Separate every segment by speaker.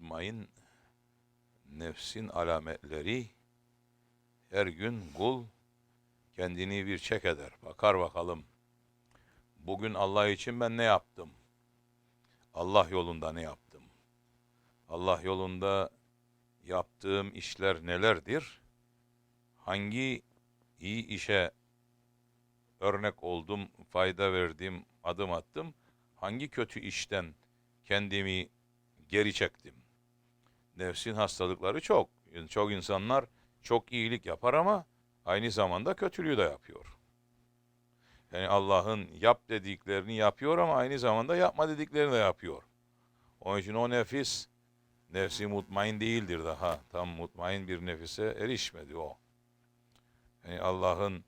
Speaker 1: mutmain nefsin alametleri her gün kul kendini bir çek eder. Bakar bakalım. Bugün Allah için ben ne yaptım? Allah yolunda ne yaptım? Allah yolunda yaptığım işler nelerdir? Hangi iyi işe örnek oldum, fayda verdim, adım attım? Hangi kötü işten kendimi geri çektim? Nefsin hastalıkları çok. Çok insanlar çok iyilik yapar ama aynı zamanda kötülüğü de yapıyor. Yani Allah'ın yap dediklerini yapıyor ama aynı zamanda yapma dediklerini de yapıyor. Onun için o nefis nefsi mutmain değildir daha. Tam mutmain bir nefise erişmedi o. Yani Allah'ın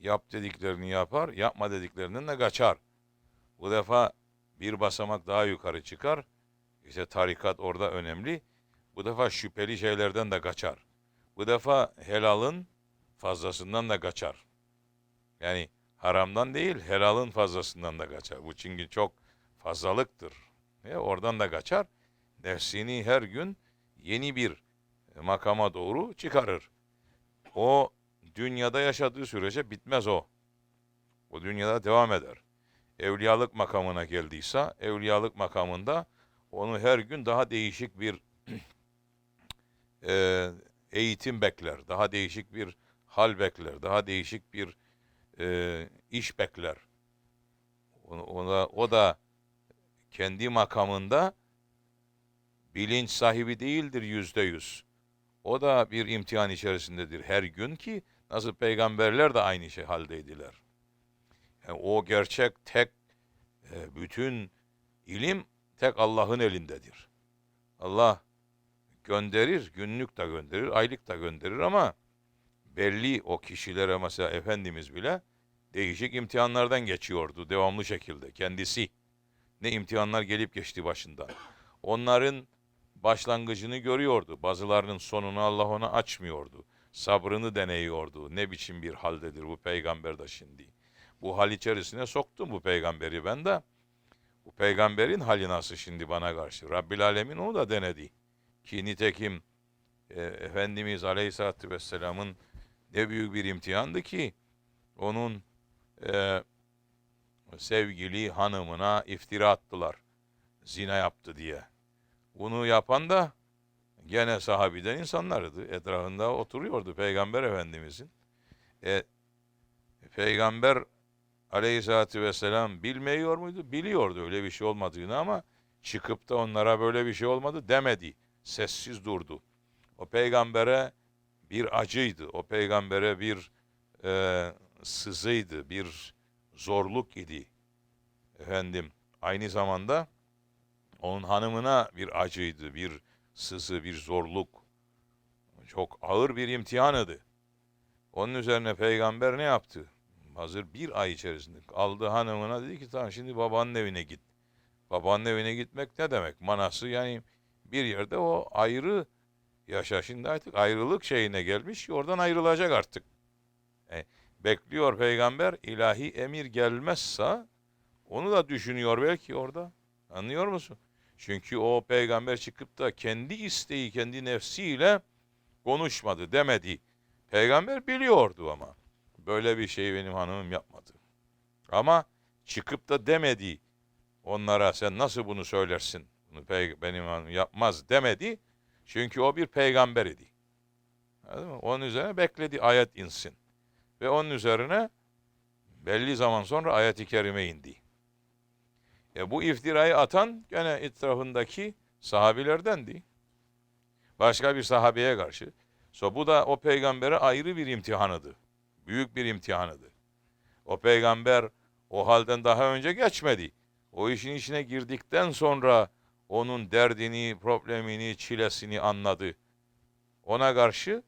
Speaker 1: yap dediklerini yapar, yapma dediklerinden de kaçar. Bu defa bir basamak daha yukarı çıkar. İşte tarikat orada önemli. Bu defa şüpheli şeylerden de kaçar. Bu defa helalın fazlasından da kaçar. Yani haramdan değil, helalın fazlasından da kaçar. Bu çünkü çok fazlalıktır. E, oradan da kaçar. Nefsini her gün yeni bir makama doğru çıkarır. O dünyada yaşadığı sürece bitmez o. O dünyada devam eder. Evliyalık makamına geldiyse, evliyalık makamında onu her gün daha değişik bir e, eğitim bekler, daha değişik bir hal bekler, daha değişik bir e, iş bekler. Ona, o da kendi makamında bilinç sahibi değildir yüzde yüz. O da bir imtihan içerisindedir her gün ki nasıl peygamberler de aynı şey haldeydiler. Yani o gerçek tek e, bütün ilim tek Allah'ın elindedir. Allah gönderir, günlük de gönderir, aylık da gönderir ama belli o kişilere mesela Efendimiz bile değişik imtihanlardan geçiyordu devamlı şekilde kendisi. Ne imtihanlar gelip geçti başından. Onların başlangıcını görüyordu. Bazılarının sonunu Allah ona açmıyordu. Sabrını deneyiyordu. Ne biçim bir haldedir bu peygamber de şimdi. Bu hal içerisine soktum bu peygamberi ben de. Bu peygamberin hali nasıl şimdi bana karşı? Rabbil Alemin onu da denedi. Ki nitekim e, Efendimiz Aleyhisselatü Vesselam'ın ne büyük bir imtihandı ki onun e, sevgili hanımına iftira attılar. Zina yaptı diye. Bunu yapan da gene sahabiden insanlardı. Etrafında oturuyordu Peygamber Efendimizin. E, Peygamber Aleyhisselatü Vesselam bilmiyor muydu? Biliyordu öyle bir şey olmadığını ama çıkıp da onlara böyle bir şey olmadı demedi. Sessiz durdu. O peygambere bir acıydı. O peygambere bir e, sızıydı, bir zorluk idi. Efendim aynı zamanda onun hanımına bir acıydı, bir sızı, bir zorluk. Çok ağır bir imtihanıydı. Onun üzerine peygamber ne yaptı? Hazır bir ay içerisinde aldı hanımına dedi ki tamam şimdi babanın evine git. Babanın evine gitmek ne demek? Manası yani bir yerde o ayrı yaşa. Şimdi artık ayrılık şeyine gelmiş oradan ayrılacak artık. E, bekliyor peygamber ilahi emir gelmezse onu da düşünüyor belki orada. Anlıyor musun? Çünkü o peygamber çıkıp da kendi isteği, kendi nefsiyle konuşmadı, demedi. Peygamber biliyordu ama. Böyle bir şey benim hanımım yapmadı. Ama çıkıp da demedi onlara sen nasıl bunu söylersin? Bunu benim hanım yapmaz demedi. Çünkü o bir peygamber idi. Anladın? Onun üzerine bekledi ayet insin. Ve onun üzerine belli zaman sonra ayet-i kerime indi. E bu iftirayı atan gene etrafındaki sahabilerdendi. Başka bir sahabeye karşı. So bu da o peygambere ayrı bir imtihanıdı. Büyük bir imtihanıdı. O peygamber o halden daha önce geçmedi. O işin içine girdikten sonra onun derdini, problemini, çilesini anladı. Ona karşı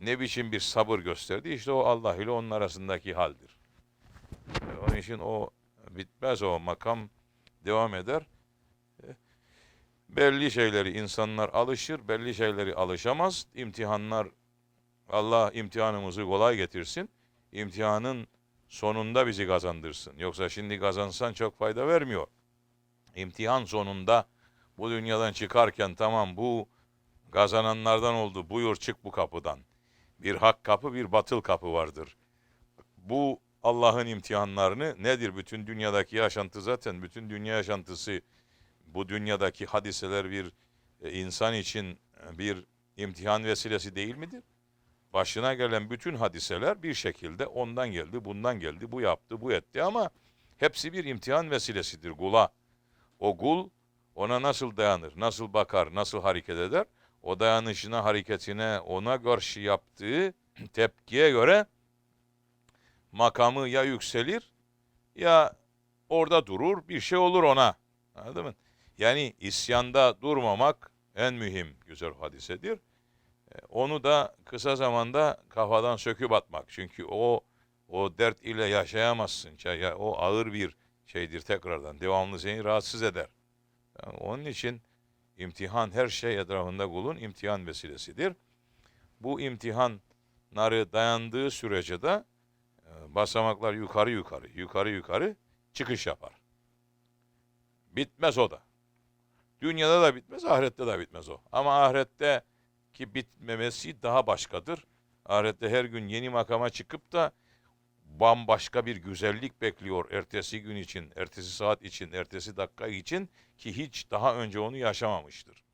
Speaker 1: ne biçim bir sabır gösterdi? İşte o Allah ile onun arasındaki haldir. Onun için o bitmez o makam devam eder. Belli şeyleri insanlar alışır, belli şeyleri alışamaz. İmtihanlar Allah imtihanımızı kolay getirsin. İmtihanın sonunda bizi kazandırsın. Yoksa şimdi kazansan çok fayda vermiyor. İmtihan sonunda bu dünyadan çıkarken tamam bu kazananlardan oldu. Buyur çık bu kapıdan. Bir hak kapı, bir batıl kapı vardır. Bu Allah'ın imtihanlarını nedir? Bütün dünyadaki yaşantı zaten bütün dünya yaşantısı bu dünyadaki hadiseler bir e, insan için e, bir imtihan vesilesi değil midir? Başına gelen bütün hadiseler bir şekilde ondan geldi, bundan geldi, bu yaptı, bu etti ama hepsi bir imtihan vesilesidir kula. O kul ona nasıl dayanır, nasıl bakar, nasıl hareket eder? O dayanışına, hareketine, ona karşı yaptığı tepkiye göre makamı ya yükselir ya orada durur, bir şey olur ona. Anladın mı? Yani isyanda durmamak en mühim güzel hadisedir. E, Onu da kısa zamanda kafadan söküp atmak. Çünkü o o dert ile yaşayamazsın. Ya- ya- O ağır bir şeydir tekrardan. Devamlı seni rahatsız eder. Yani onun için imtihan her şey etrafında kulun imtihan vesilesidir. Bu imtihanları dayandığı sürece de e, basamaklar yukarı yukarı, yukarı yukarı çıkış yapar. Bitmez o da. Dünyada da bitmez, ahirette de bitmez o. Ama ahirette ki bitmemesi daha başkadır. Ahirette her gün yeni makama çıkıp da bambaşka bir güzellik bekliyor ertesi gün için, ertesi saat için, ertesi dakika için ki hiç daha önce onu yaşamamıştır.